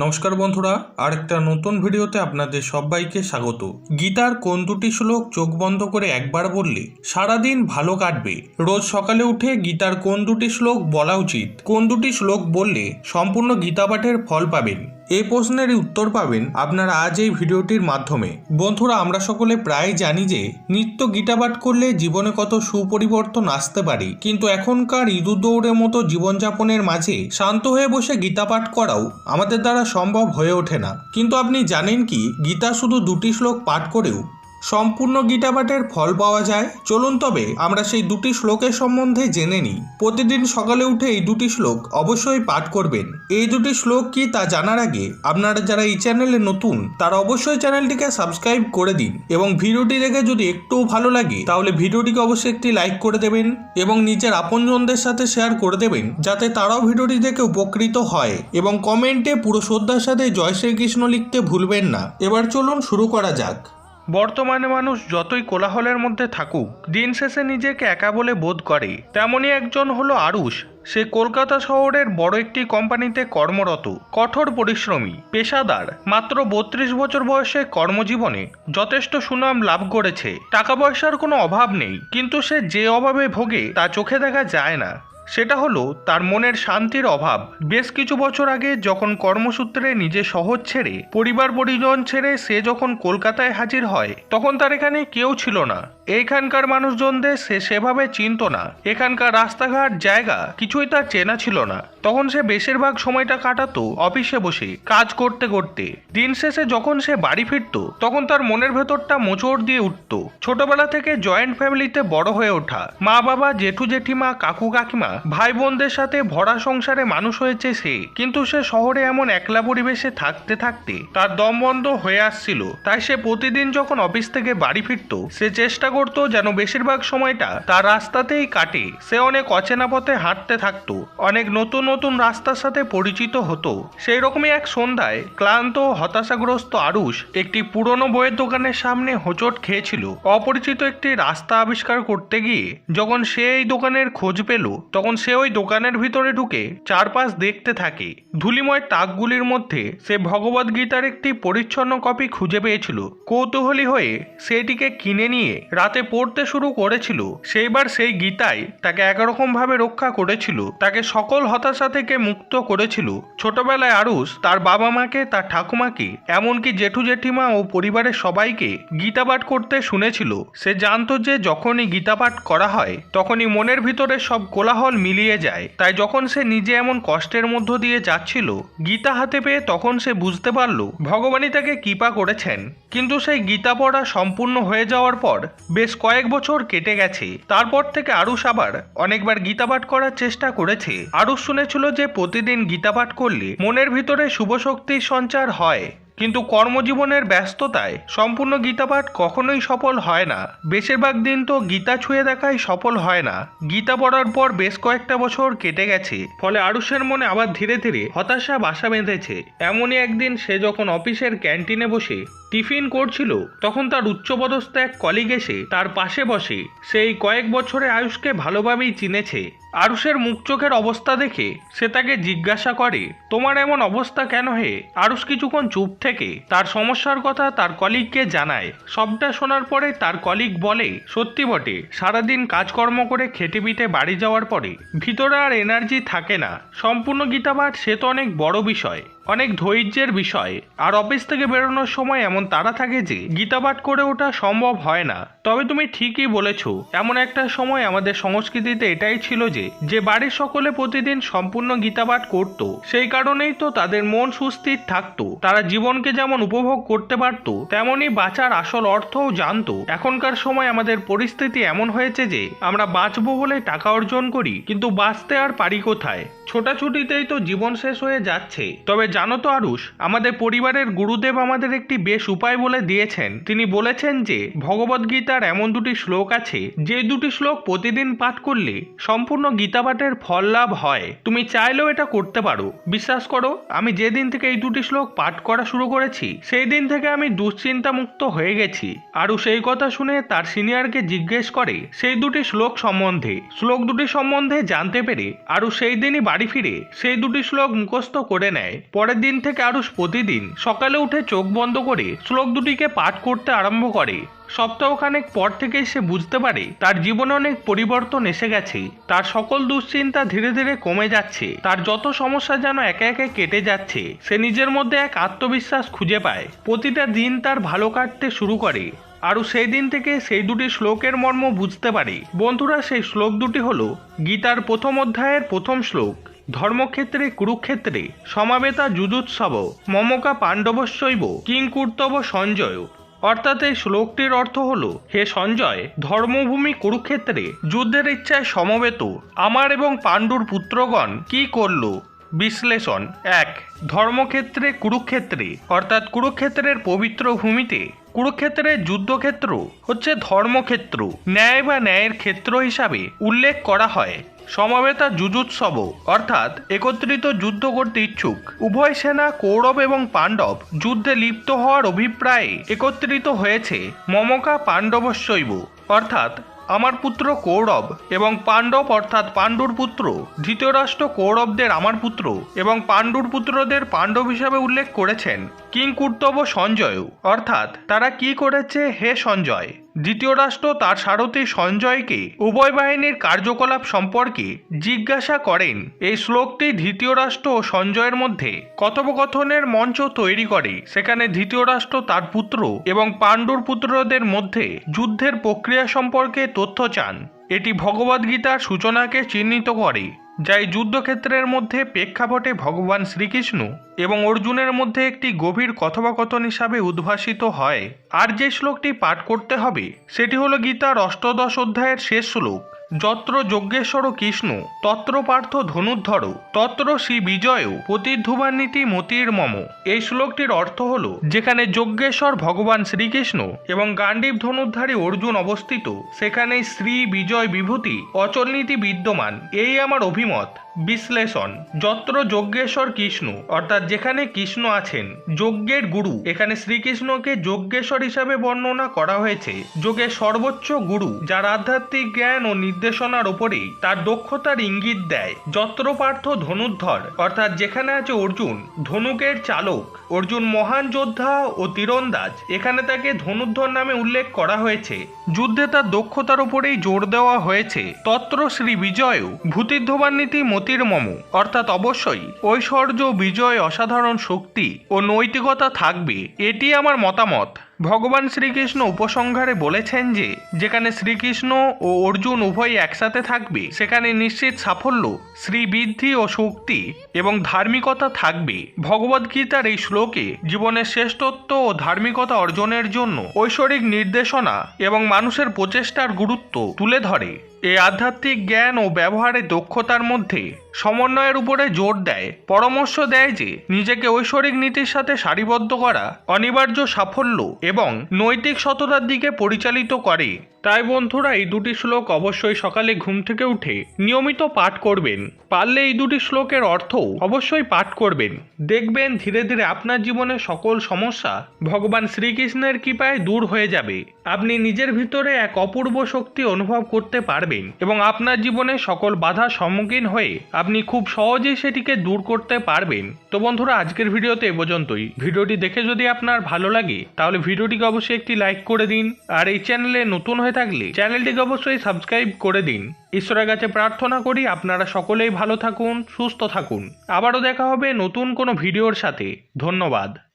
নমস্কার বন্ধুরা আর একটা নতুন ভিডিওতে আপনাদের সবাইকে স্বাগত। গীতার কোন দুটি শ্লোক চোখ বন্ধ করে একবার বললে সারাদিন ভালো কাটবে? রোজ সকালে উঠে গীতার কোন দুটি শ্লোক বলা উচিত? কোন দুটি শ্লোক বললে সম্পূর্ণ গীতা পাঠের ফল পাবেন? এই প্রশ্নের উত্তর পাবেন আপনারা আজ এই ভিডিওটির মাধ্যমে। বন্ধুরা, আমরা সকলে প্রায় জানি যে, নিত্য গীতাপাঠ করলে জীবনে কত সুপরিবর্তন আসতে পারে। কিন্তু এখনকার ইঁদুর দৌড়ের মতো জীবনযাপনের মাঝে শান্ত হয়ে বসে গীতাপাঠ করাও আমাদের দ্বারা সম্ভব হয়ে ওঠে না। কিন্তু আপনি জানেন কি, গীতা শুধু দুটি শ্লোক পাঠ করেও সম্পূর্ণ গীতাপাঠের ফল পাওয়া যায়। চলুন তবে আমরা সেই দুটি শ্লোকের সম্বন্ধে জেনে নিই। প্রতিদিন সকালে উঠে এই দুটি শ্লোক অবশ্যই পাঠ করবেন। এই দুটি শ্লোক কি তা জানার আগে আপনারা যারা এই চ্যানেলে নতুন, তারা অবশ্যই চ্যানেলটিকে সাবস্ক্রাইব করে দিন এবং ভিডিওটি দেখে যদি একটুও ভালো লাগে, তাহলে ভিডিওটিকে অবশ্যই একটি লাইক করে দেবেন এবং নিজের আপনজনদের সাথে শেয়ার করে দেবেন, যাতে তারাও ভিডিওটি দেখে উপকৃত হয় এবং কমেন্টে পুরো শ্রদ্ধার সাথে জয় শ্রীকৃষ্ণ লিখতে ভুলবেন না। এবার চলুন শুরু করা যাক। বর্তমানে মানুষ যতই কোলাহলের মধ্যে থাকুক, দিন শেষে নিজেকে একা বলে বোধ করে। তেমনই একজন হলো আরুষ। সে কলকাতা শহরের বড় একটি কোম্পানিতে কর্মরত, কঠোর পরিশ্রমী, পেশাদার। মাত্র বত্রিশ বছর বয়সে কর্মজীবনে যথেষ্ট সুনাম লাভ করেছে। টাকা পয়সার কোনো অভাব নেই, কিন্তু সে যে অভাবে ভোগে তা চোখে দেখা যায় না। সেটা হলো তার মনের শান্তির অভাব। বেশ কিছু বছর আগে যখন কর্মসূত্রে নিজে শহর ছেড়ে, পরিবার পরিজন ছেড়ে সে যখন কলকাতায় হাজির হয়, তখন তার এখানে কেউ ছিল না। এইখানকার মানুষজনদের সে সেভাবে চিনত না। এখানকার রাস্তাঘাট, জায়গা কিছুই তার চেনা ছিল না। তখন সে বেশিরভাগ সময়টা কাটাতো অফিসে বসে, কাজ করতে করতে। দিন শেষে যখন সে বাড়ি ফিরতো, তখন তার মনের ভেতরটা মোচড় দিয়ে উঠতো। ছোটবেলা থেকে জয়েন্ট ফ্যামিলিতে বড় হয়ে ওঠা। মা বাবা জেঠু জেঠিমা কাকু কাকিমা ভাই বোনদের সাথে ভরা সংসারে মানুষ হয়েছে সে। কিন্তু সে শহরে এমন একলা পরিবেশে থাকতে থাকতে তার দম বন্ধ হয়ে আসছিল। তাই সে প্রতিদিন যখন অফিস থেকে বাড়ি ফিরতো, সে চেষ্টা করতো যেন বেশিরভাগ সময়টা তার রাস্তাতেই কাটে। সে অনেক অচেনা পথে হাঁটতে থাকতো, অনেক নতুন নতুন রাস্তার সাথে পরিচিত হতো। সেই রকমই এক সন্ধ্যায় ক্লান্ত, হতাশাগ্রস্ত আরুষ একটি পুরনো বইয়ের দোকানের সামনে হোঁচট খেয়েছিল। অপরিচিত একটি রাস্তা আবিষ্কার করতে গিয়ে যখন সে এই দোকানের খোঁজ পেল, তখন সে ওই দোকানের ভিতরে ঢুকে চারপাশ দেখতে থাকে, ধুলিময় তাকগুলির মধ্যে সে ভগবদ গীতার একটি পরিচ্ছন্ন কপি খুঁজে পেয়েছিল। কৌতূহলী হয়ে সেটিকে কিনে নিয়ে রাতে পড়তে শুরু করেছিল। সেইবার সেই গীতায় তাকে একরকম ভাবে রক্ষা করেছিল। তাকে সকল হতাশা থেকে মুক্ত করেছিল। ছোটবেলায় আরুষ তার বাবা মাকে, তার ঠাকুমাকে, এমনকি জেঠু জেঠিমা ও পরিবারের সবাইকে গীতা পাঠ করতে শুনেছিল। সে জানতো যে যখনই গীতা পাঠ করা হয়, তখনই মনের ভিতরে সব কোলাহল মিলিয়ে যায়। তাই যখন সে নিজে এমন কষ্টের মধ্য দিয়ে যাচ্ছিল, গীতা হাতে পেয়ে তখন সে বুঝতে পারল, ভগবানই তাকে কৃপা করেছেন। কিন্তু সেই গীতা পড়া সম্পূর্ণ হয়ে যাওয়ার পর, বেশ কয়েক বছর কেটে গেছে। তারপর থেকে আরুষ আবার অনেকবার গীতা পাঠ করার চেষ্টা করেছে। আরুষ শুনেছিল যে প্রতিদিন গীতা পাঠ করলে মনের ভিতরে শুভ শক্তির সঞ্চার হয়। কিন্তু কর্মজীবনের ব্যস্ততায় সম্পূর্ণ গীতাপাঠ কখনোই সফল হয় না। বেশিরভাগ দিন তো গীতা ছুঁয়ে দেখাই সফল হয় না। গীতা পড়ার পর বেশ কয়েকটা বছর কেটে গেছে, ফলে আরুষের মনে আবার ধীরে ধীরে হতাশা বাসা বেঁধেছে। এমনই একদিন সে যখন অফিসের ক্যান্টিনে বসে টিফিন করছিল, তখন তার উচ্চপদস্থ এক কলিগ এসে তার পাশে বসে। সেই কয়েক বছরে আয়ুষকে ভালোভাবেই চিনেছে। আরুষের মুখ চোখের অবস্থা দেখে সে তাকে জিজ্ঞাসা করে, তোমার এমন অবস্থা কেন হে? আরুষ কিছুক্ষণ চুপ থেকে, তার সমস্যার কথা তার কলিগকে জানায়। সবটা শোনার পরে তার কলিগ বলে, সত্যি বটে, সারাদিন কাজকর্ম করে খেটে পিটে বাড়ি যাওয়ার পরে ভিতরে আর এনার্জি থাকে না। সম্পূর্ণ গীতাপাঠ সে তো অনেক বড় বিষয়। অনেক ধৈর্যের বিষয়। আর অফিস থেকে বেরোনোর সময় এমন তাড়া থাকে যে গীতাপাঠ করে ওঠা সম্ভব হয় না। তবে তুমি ঠিকই বলেছ, এমন একটা সময় আমাদের সংস্কৃতিতে এটাই ছিল যে যে বাড়ির সকলে প্রতিদিন সম্পূর্ণ গীতাপাঠ করত, সেই কারণেই তো তাদের মন সুস্থির থাকতো। তারা জীবনকে যেমন উপভোগ করতে পারত তেমনই বাঁচার আসল অর্থও জানতো। এখনকার সময় আমাদের পরিস্থিতি এমন হয়েছে যে, আমরা বাঁচবো বলে টাকা অর্জন করি, কিন্তু বাঁচতে আর পারি কোথায়? ছোটাছুটিতেই তো জীবন শেষ হয়ে যাচ্ছে। তবে জানো তো আরুষ, আমাদের পরিবারের গুরুদেব আমাদের একটি বেশ উপায় বলে দিয়েছেন। তিনি বলেছেন যে ভগবদ গীতার এমন দুটি শ্লোক আছে, যে দুটি শ্লোক প্রতিদিন পাঠ করলে সম্পূর্ণ গীতা পাঠের ফল লাভ হয়। তুমি চাইলেও এটা করতে পারো। বিশ্বাস করো, আমি যেদিন থেকে এই দুটি শ্লোক পাঠ করা শুরু করেছি সেই দিন থেকে আমি দুশ্চিন্তা মুক্ত হয়ে গেছি। আরু সেই কথা শুনে তার সিনিয়রকে জিজ্ঞেস করে, সেই দুটি শ্লোক সম্বন্ধে। শ্লোক দুটি সম্বন্ধে জানতে পেরে আরু সেই দিনই বাড়ি ফিরে, সেই দুটি শ্লোক মুখস্থ করে নেয়। পরের দিন থেকে আরুষ প্রতিদিন সকালে উঠে চোখ বন্ধ করে শ্লোক দুটিকে পাঠ করতে আরম্ভ করে। সপ্তাহখানেক পর থেকেই সে বুঝতে পারে তার জীবনে অনেক পরিবর্তন এসে গেছে। তার সকল দুশ্চিন্তা ধীরে ধীরে কমে যাচ্ছে। তার যত সমস্যা যেন একে একে কেটে যাচ্ছে, সে নিজের মধ্যে এক আত্মবিশ্বাস খুঁজে পায়। প্রতিটা দিন তার ভালো কাটতে শুরু করে। আরও সেই দিন থেকে সেই দুটি শ্লোকের মর্ম বুঝতে পারে। বন্ধুরা, সেই শ্লোক দুটি হলো গীতার প্রথম অধ্যায়ের প্রথম শ্লোক। ধর্মক্ষেত্রে, কুরুক্ষেত্রে সমাবেতা যুজুৎসব মমকা পাণ্ডবস্যৈব কিংকুর্তব সঞ্জয় অর্থাৎ এই শ্লোকটির অর্থ হল, হে সঞ্জয়, ধর্মভূমি কুরুক্ষেত্রে যুদ্ধের ইচ্ছায় সমবেত, আমার এবং পাণ্ডুর পুত্রগণ কি করল? বিশ্লেষণ, এক, ধর্মক্ষেত্রে কুরুক্ষেত্রে, অর্থাৎ কুরুক্ষেত্রের পবিত্র ভূমিতে, কুরুক্ষেত্রের যুদ্ধক্ষেত্র হচ্ছে ধর্মক্ষেত্র, ন্যায় বা ন্যায়ের ক্ষেত্র হিসাবে উল্লেখ করা হয়। সমবেতা যুজুৎসব, অর্থাৎ একত্রিত যুদ্ধ করতে ইচ্ছুক। উভয় সেনা, কৌরব এবং পাণ্ডব যুদ্ধে লিপ্ত হওয়ার অভিপ্রায়ে একত্রিত হয়েছে মমকা পাণ্ডবশৈব, অর্থাৎ আমার পুত্র কৌরব এবং পাণ্ডব, অর্থাৎ পাণ্ডুর পুত্র ধৃতরাষ্ট্র কৌরবদের আমার পুত্র এবং পাণ্ডুর পুত্রদের পাণ্ডব হিসাবে উল্লেখ করেছেন। কিংকুর্তব সঞ্জয়, অর্থাৎ তারা কি করেছে হে সঞ্জয়? দ্বিতীয় রাষ্ট্র তার সারথী সঞ্জয়কে উভয় বাহিনীর কার্যকলাপ সম্পর্কে জিজ্ঞাসা করেন। এই শ্লোকটি দ্বিতীয় রাষ্ট্র ও সঞ্জয়ের মধ্যে কথোপকথনের মঞ্চ তৈরি করে। সেখানে দ্বিতীয় রাষ্ট্র তার পুত্র এবং পাণ্ডুর পুত্রদের মধ্যে যুদ্ধের প্রক্রিয়া সম্পর্কে তথ্য চান। এটি ভগবদ্গীতার সূচনাকে চিহ্নিত করে। যা এই যুদ্ধক্ষেত্রের মধ্যে প্রেক্ষাপটে ভগবান শ্রীকৃষ্ণ এবং অর্জুনের মধ্যে একটি গভীর কথোপকথন হিসাবে উদ্ভাসিত হয়। আর যে শ্লোকটি পাঠ করতে হবে, সেটি হলো গীতার অষ্টদশ অধ্যায়ের শেষ শ্লোক। যত্র যজ্ঞেশ্বর কৃষ্ণ, তত্র পার্থ ধনুর্ধর, তত্র শ্রী বিজয় প্রতিধুবানীতি মতির মম। এই শ্লোকটির অর্থ হল, যেখানে যজ্ঞেশ্বর ভগবান শ্রীকৃষ্ণ এবং গান্ডীব ধনুর্ধারী অর্জুন অবস্থিত সেখানে শ্রী বিজয় বিভূতি অচলনীতি বিদ্যমান। এই আমার অভিমত। বিশ্লেষণ। যত্র যজ্ঞেশ্বর কৃষ্ণ, অর্থাৎ যেখানে কৃষ্ণ আছেন, যজ্ঞের গুরু। এখানে শ্রীকৃষ্ণকে যজ্ঞেশ্বর হিসাবে বর্ণনা করা হয়েছে। যোগের সর্বোচ্চ গুরু, যার আধ্যাত্মিক জ্ঞান ও নির্দেশনার ওপরেই তার দক্ষতার ইঙ্গিত দেয়। যত্র পার্থ ধনুর্ধর, অর্থাৎ যেখানে আছে অর্জুন, ধনুকের চালক, অর্জুন মহান যোদ্ধা ও তীরন্দাজ। এখানে তাকে ধনুর্ধর নামে উল্লেখ করা হয়েছে। যুদ্ধে তার দক্ষতার উপরেই জোর দেওয়া হয়েছে। তত্র শ্রী বিজয় ভূতিধ্ববান্বিতি মতির মম। অর্থাৎ অবশ্যই ঐশ্বর্য বিজয় অসাধারণ শক্তি ও নৈতিকতা থাকবে এটি আমার মতামত। ভগবান শ্রীকৃষ্ণ উপসংহারে বলেছেন যে, যেখানে শ্রীকৃষ্ণ ও অর্জুন উভয়ই একসাথে থাকবে, সেখানে নিশ্চিত সাফল্য, শ্রীবৃদ্ধি ও শক্তি এবং ধার্মিকতা থাকবে। ভগবদ্গীতার এই শ্লোকে জীবনের শ্রেষ্ঠত্ব ও ধার্মিকতা অর্জনের জন্য ঐশ্বরিক নির্দেশনা এবং মানুষের প্রচেষ্টার গুরুত্ব তুলে ধরে। এই আধ্যাত্মিক জ্ঞান ও ব্যবহারের দক্ষতার মধ্যে সমন্বয়ের উপরে জোর দেয়, পরামর্শ দেয় যে, নিজেকে ঐশ্বরিক নীতির সাথে সারিবদ্ধ করা অনিবার্য সাফল্য এবং নৈতিক সততার দিকে পরিচালিত করে। তাই বন্ধুরা এই দুটি শ্লোক অবশ্যই সকালে ঘুম থেকে উঠে নিয়মিত পাঠ করবেন। পারলে এই দুটি শ্লোকের অর্থ অবশ্যই পাঠ করবেন। দেখবেন ধীরে ধীরে আপনার জীবনের সকল সমস্যা ভগবান শ্রীকৃষ্ণের কৃপায় দূর হয়ে যাবে। আপনি নিজের ভিতরে এক অপূর্ব শক্তি অনুভব করতে পারবেন এবং আপনার জীবনে সকল বাধার সম্মুখীন হয়ে আপনি খুব সহজেই সেটিকে দূর করতে পারবেন। তো বন্ধুরা, আজকের ভিডিওতে এ পর্যন্তই। ভিডিওটি দেখে যদি আপনার ভালো লাগে, তাহলে ভিডিওটিকে অবশ্যই একটি লাইক করে দিন। আর এই চ্যানেলে নতুন হয়ে থাকলে চ্যানেলটিকে অবশ্যই সাবস্ক্রাইব করে দিন। ঈশ্বরের কাছে প্রার্থনা করি আপনারা সকলেই ভালো থাকুন, সুস্থ থাকুন। আবারও দেখা হবে নতুন কোনো ভিডিওর সাথে। ধন্যবাদ।